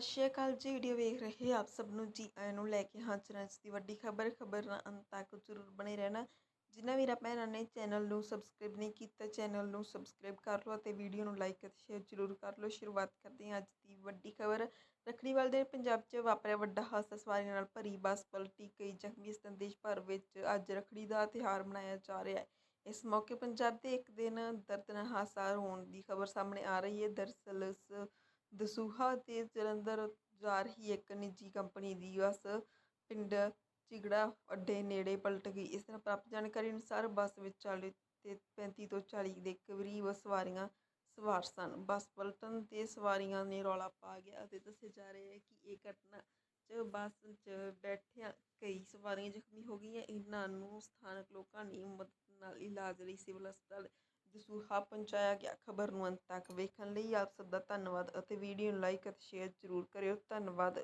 ਸਤਿ ਸ਼੍ਰੀ ਅਕਾਲ ਜੀ ਵੀਡੀਓ ਵੇਖ ਰਹੇ ਆਪ ਸਭ ਨੂੰ ਜੀ, ਆਇਆਂ ਨੂੰ ਲੈ ਕੇ ਹਾਜ਼ਰ ਅੱਜ ਦੀ ਵੱਡੀ ਖਬਰ ਖਬਰ ਨਾਲ ਅੰਤ ਤੱਕ ਜ਼ਰੂਰ ਬਣੇ ਰਹਿਣਾ। ਜਿਨ੍ਹਾਂ ਵੀਰਾਂ ਭੈਣਾਂ ਨੇ ਚੈਨਲ ਨੂੰ ਸਬਸਕ੍ਰਾਈਬ ਨਹੀਂ ਕੀਤਾ ਚੈਨਲ ਨੂੰ ਸਬਸਕ੍ਰਾਈਬ ਕਰ ਲਓ ਅਤੇ ਵੀਡੀਓ ਨੂੰ ਲਾਈਕ ਅਤੇ ਸ਼ੇਅਰ ਜ਼ਰੂਰ ਕਰ ਲਓ। ਸ਼ੁਰੂਆਤ ਕਰਦੇ ਹਾਂ ਅੱਜ ਦੀ ਵੱਡੀ ਖਬਰ। ਰੱਖੜੀ ਵਾਲੇ ਦਿਨ ਪੰਜਾਬ 'ਚ ਵਾਪਰਿਆ ਵੱਡਾ ਹਾਦਸਾ, ਸਵਾਰੀਆਂ ਨਾਲ ਭਰੀ ਬੱਸ ਪਲਟੀ ਕਈ ਜ਼ਖਮੀ ਇਸ ਦੇਸ਼ ਭਰ ਵਿੱਚ ਅੱਜ ਰੱਖੜੀ ਦਾ ਤਿਉਹਾਰ ਮਨਾਇਆ ਜਾ ਰਿਹਾ ਹੈ। ਇਸ ਮੌਕੇ ਪੰਜਾਬ ਦੇ ਇੱਕ ਦਿਨ ਦਰਦਨਾਕ ਹਾਦਸਾ ਹੋਣ ਦੀ ਖਬਰ ਸਾਹਮਣੇ ਆ ਰਹੀ ਹੈ। ਦਰਅਸਲ ਦਸੂਹਾ ਅਤੇ ਜਲੰਧਰ ਜਾ ਰਹੀ ਇੱਕ ਨਿੱਜੀ ਕੰਪਨੀ ਦੀ ਬੱਸ ਪਿੰਡ ਚਿਗੜਾ ਅੱਡੇ ਨੇੜੇ ਪਲਟ ਗਈ। ਇਸ ਤਰ੍ਹਾਂ ਪ੍ਰਾਪਤ ਜਾਣਕਾਰੀ ਅਨੁਸਾਰ ਬੱਸ ਵਿੱਚ ਚਾਲੀ ਤੇ 35 ਤੋਂ 40 ਦੇ ਕਰੀਬ ਸਵਾਰੀਆਂ ਸਵਾਰ ਸਨ। ਬੱਸ ਪਲਟਣ ਤੇ ਸਵਾਰੀਆਂ ਨੇ ਰੌਲਾ ਪਾ ਗਿਆ ਅਤੇ ਦੱਸਿਆ ਜਾ ਰਿਹਾ ਹੈ ਕਿ ਇਹ ਘਟਨਾ 'ਚ ਬੱਸ 'ਚ ਬੈਠਿਆਂ ਕਈ ਸਵਾਰੀਆਂ ਜ਼ਖਮੀ ਹੋ ਗਈਆਂ। ਇਹਨਾਂ ਨੂੰ ਸਥਾਨਕ ਲੋਕਾਂ ਨੇ ਮਦਦ ਨਾਲ ਇਲਾਜ ਲਈ ਸਿਵਲ ਹਸਪਤਾਲ ਦਸੂਹਾ ਪਹੁੰਚਾਇਆ ਗਿਆ। ਖਬਰ ਨੂੰ ਅੰਤ ਤੱਕ ਵੇਖਣ ਲਈ ਆਪ ਸਭ ਦਾ ਧੰਨਵਾਦ ਅਤੇ ਵੀਡੀਓ ਨੂੰ ਲਾਈਕ ਅਤੇ ਸ਼ੇਅਰ ਜ਼ਰੂਰ ਕਰਿਓ। ਧੰਨਵਾਦ।